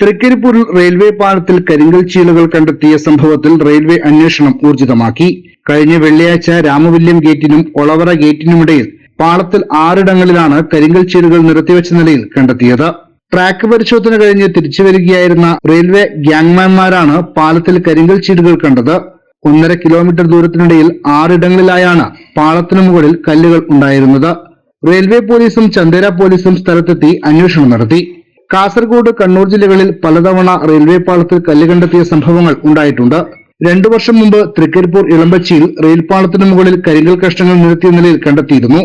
തൃക്കരിപ്പൂരിൽ railway പാലത്തിൽ കരിങ്കൽ ചീളുകൾ കണ്ടെത്തിയ സംഭവത്തിൽ റെയിൽവേ അന്വേഷണം ഊർജിതമാക്കി. കഴിഞ്ഞ വെള്ളിയാഴ്ച രാമവില്യം ഗേറ്റിനും ഒളവറ ഗേറ്റിനുമിടയിൽ പാളത്തിൽ ആറിടങ്ങളിലാണ് കരിങ്കൽ ചീളുകൾ നിരത്തിവെച്ച നിലയിൽ കണ്ടെത്തിയത്. ട്രാക്ക് പരിശോധന കഴിഞ്ഞ് തിരിച്ചു വരികയായിരുന്ന റെയിൽവേ ഗ്യാങ്മാൻമാരാണ് പാലത്തിൽ കരിങ്കൽ ചീടുകൾ കണ്ടത്. ഒന്നര കിലോമീറ്റർ ദൂരത്തിനിടയിൽ ആറിടങ്ങളിലായാണ് പാളത്തിനു മുകളിൽ കല്ലുകൾ ഉണ്ടായിരുന്നത്. റെയിൽവേ പോലീസും ചന്ദേര പോലീസും സ്ഥലത്തെത്തി അന്വേഷണം നടത്തി. കാസർഗോഡ് കണ്ണൂർ ജില്ലകളിൽ പലതവണ റെയിൽവേ പാളത്തിൽ കല്ല് കണ്ടെത്തിയ സംഭവങ്ങൾ ഉണ്ടായിട്ടുണ്ട്. രണ്ടു വർഷം മുമ്പ് തൃക്കരിപ്പൂർ ഇളമ്പച്ചിയിൽ റെയിൽ പാളത്തിനു മുകളിൽ കരിങ്കൽ കഷ്ണങ്ങൾ നിരത്തിയ നിലയിൽ കണ്ടെത്തിയിരുന്നു.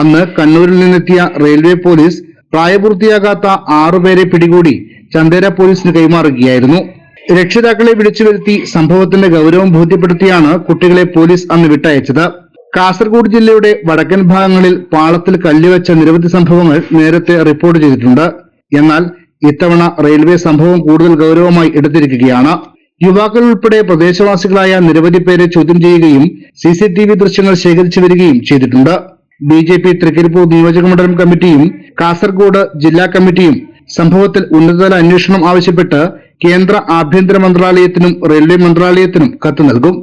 അന്ന് കണ്ണൂരിൽ നിന്നെത്തിയ റെയിൽവേ പോലീസ് പ്രായപൂർത്തിയാകാത്ത ആറുപേരെ പിടികൂടി ചന്ദേര പോലീസിന് കൈമാറുകയായിരുന്നു. രക്ഷിതാക്കളെ വിളിച്ചു വരുത്തി സംഭവത്തിന്റെ ഗൗരവം ബോധ്യപ്പെടുത്തിയാണ് കുട്ടികളെ പോലീസ് അന്ന് വിട്ടയച്ചത്. കാസർഗോഡ് ജില്ലയുടെ വടക്കൻ ഭാഗങ്ങളിൽ പാളത്തിൽ കല്ലുവെച്ച നിരവധി സംഭവങ്ങൾ നേരത്തെ റിപ്പോർട്ട് ചെയ്തിട്ടുണ്ട്. എന്നാൽ ഇത്തവണ റെയിൽവേ സംഭവം കൂടുതൽ ഗൗരവമായി എടുത്തിരിക്കുകയാണ്. യുവാക്കൾ ഉൾപ്പെടെ പ്രദേശവാസികളായ നിരവധി പേരെ ചോദ്യം ചെയ്യുകയും സി സി ടി വി ദൃശ്യങ്ങൾ ശേഖരിച്ചു വരികയും ചെയ്തിട്ടുണ്ട്. ബി ജെ പി തൃക്കരിപ്പൂർ നിയോജകമണ്ഡലം കമ്മിറ്റിയും കാസർഗോഡ് ജില്ലാ കമ്മിറ്റിയും സംഭവത്തിൽ ഉന്നതതല അന്വേഷണം ആവശ്യപ്പെട്ട് കേന്ദ്ര ആഭ്യന്തര മന്ത്രാലയത്തിനും റെയിൽവേ മന്ത്രാലയത്തിനും കത്ത് നൽകും.